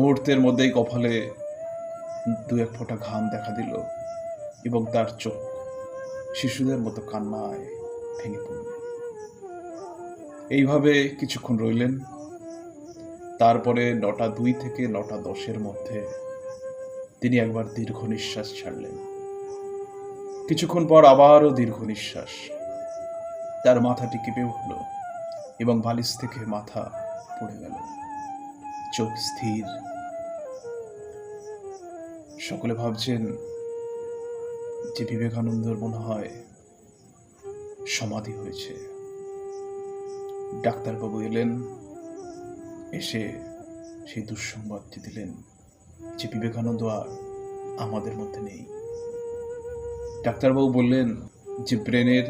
মুহূর্তের মধ্যেই কপালে দু এক ফোঁটা ঘাম দেখা দিল এবং তার চোখ শিশুদের মতো কান্নায় ভেঙে পড়ল। এইভাবে কিছুক্ষণ রইলেন। তারপরে নটা দুই থেকে নটা দশের মধ্যে তিনি একবার দীর্ঘ নিঃশ্বাস ছাড়লেন। কিছুক্ষণ পর আবারও দীর্ঘ নিঃশ্বাস। তার মাথাটি কেঁপে উঠল এবং বালিশ থেকে মাথা পড়ে গেল। চোখ স্থির সকলে ভাবছেন যে বিবেকানন্দর মনে হয় সমাধি হয়েছে। ডাক্তারবাবু এলেন, এসে সেই দুঃসংবাদটি দিলেন যে বিবেকানন্দ আর আমাদের মধ্যে নেই। ডাক্তারবাবু বললেন যে ব্রেনের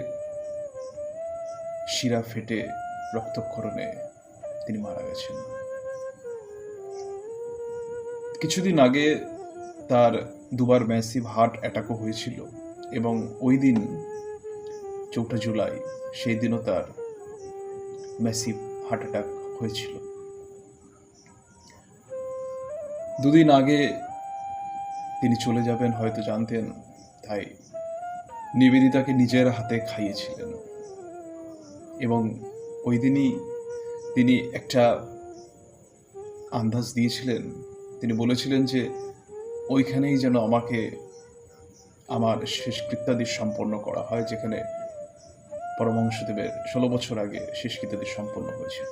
শিরা ফেটে রক্তক্ষরণে তিনি মারা গেছেন। কিছুদিন আগে তার দুবার ম্যাসিভ হার্ট অ্যাটাকও হয়েছিল এবং ওই দিন, চৌঠা জুলাই, সেই দিনও তার ম্যাসিভ হার্ট অ্যাটাক হয়েছিল। দুদিন আগে তিনি চলে যাবেন, হয়তো জানতেন, তাই নিবেদিতাকে নিজের হাতে খাইয়েছিলেন। এবং ওই দিনই তিনি একটা আন্দাজ দিয়েছিলেন। তিনি বলেছিলেন যে ওইখানেই যেন আমাকে আমার শেষকৃত্যাদি সম্পন্ন করা হয়, যেখানে পরমংশদেবের ষোলো বছর আগে শেষকৃত্যাদি সম্পন্ন হয়েছিল।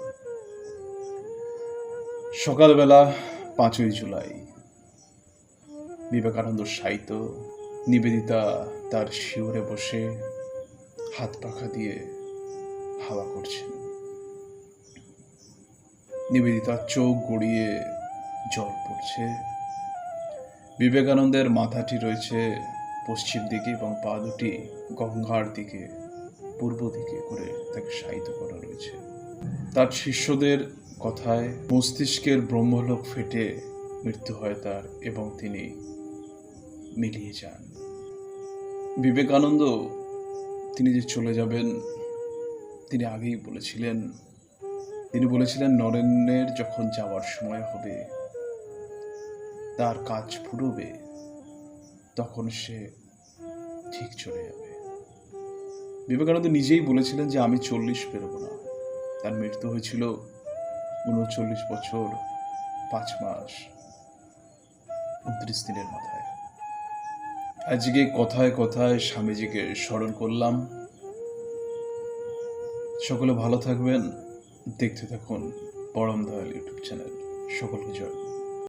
সকালবেলা পাঁচই জুলাই, বিবেকানন্দ সাহিত্য নিবেদিতা তার শিওরে বসে হাত পাখা দিয়ে হাওয়া করছেন। নিবেদিতার চোখ গড়িয়ে জল পড়ছে। বিবেকানন্দের মাথাটি রয়েছে পশ্চিম দিকে এবং পা দুটি গঙ্গার দিকে, পূর্ব দিকে করে তাকে শায়িত করা রয়েছে। তার শিষ্যদের কথায় মস্তিষ্কের ব্রহ্মলোক ফেটে মৃত্যু হয় তার এবং তিনি মিলিয়ে যান। বিবেকানন্দ, তিনি যে চলে যাবেন, তিনি আগেই বলেছিলেন, তিনি বলেছিলেন, নরেন্দ্রের যখন যাওয়ার সময় হবে তার কাজ ফুরবে তখন সে ঠিক চলে যাবে। বিবেকানন্দ নিজেই বলেছিলেন যে, আমি চল্লিশ পেরোবো না। তার মৃত্যু হয়েছিল উনচল্লিশ বছর পাঁচ মাস উনত্রিশ দিনের মাথায়। আজকে কথায় কথায় স্বামীজিকে স্মরণ করলাম। সকলে ভালো থাকবেন। দেখতে থাকুন পরম দয়াল ইউটিউব চ্যানেল। সকলকে জয়।